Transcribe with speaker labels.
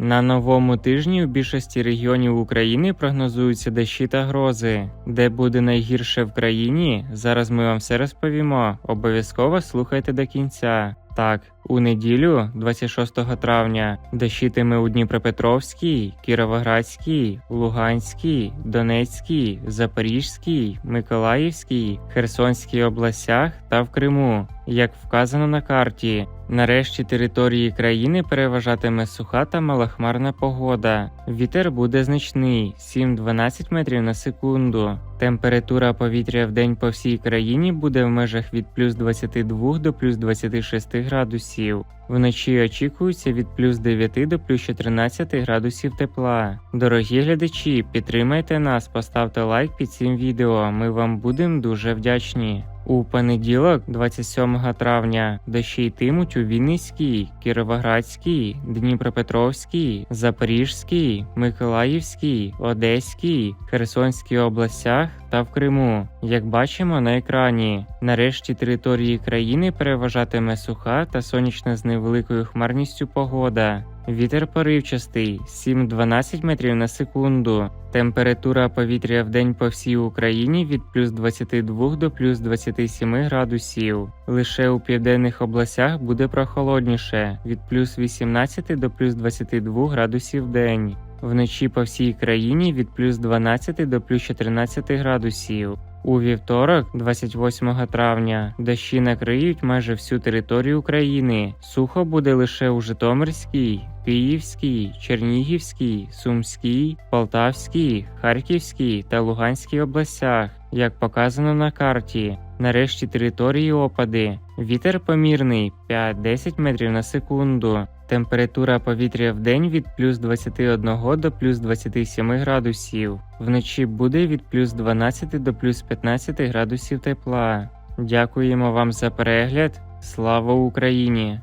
Speaker 1: На новому тижні у більшості регіонів України прогнозуються дощі та грози. Де буде найгірше в країні, зараз ми вам все розповімо. Обов'язково слухайте до кінця. Так, у неділю, 26 травня, дощитиме у Дніпропетровській, Кіровоградській, Луганській, Донецькій, Запорізькій, Миколаївській, Херсонській областях та в Криму, як вказано на карті. Нарешті території країни переважатиме суха та малохмарна погода. Вітер буде значний 7-12 метрів на секунду. Температура повітря в день по всій країні буде в межах від плюс 22 до плюс 26 градусів. Вночі очікується від плюс 9 до плюс 14 градусів тепла. Дорогі глядачі, підтримайте нас, поставте лайк під цим відео. Ми вам будемо дуже вдячні. У понеділок, 27 травня, дощі йтимуть у Вінницькій, Кіровоградській, Дніпропетровській, Запорізькій, Миколаївській, Одеській, Херсонській областях та в Криму. Як бачимо на екрані, нарешті території країни переважатиме суха та сонячна з невеликою хмарністю погода. Вітер поривчастий 7-12 метрів на секунду. Температура повітря в день по всій Україні від плюс 22 до плюс 27 градусів. Лише у південних областях буде прохолодніше від плюс 18 до плюс 22 градусів в день. Вночі по всій країні від плюс 12 до плюс 14 градусів. У вівторок, 28 травня, дощі накриють майже всю територію України. Сухо буде лише у Житомирській, Київській, Чернігівській, Сумській, Полтавській, Харківській та Луганській областях, як показано на карті. Нарешті території опади. Вітер помірний 5-10 метрів на секунду. Температура повітря в день від плюс 21 до плюс 27 градусів. Вночі буде від плюс 12 до плюс 15 градусів тепла. Дякуємо вам за перегляд. Слава Україні!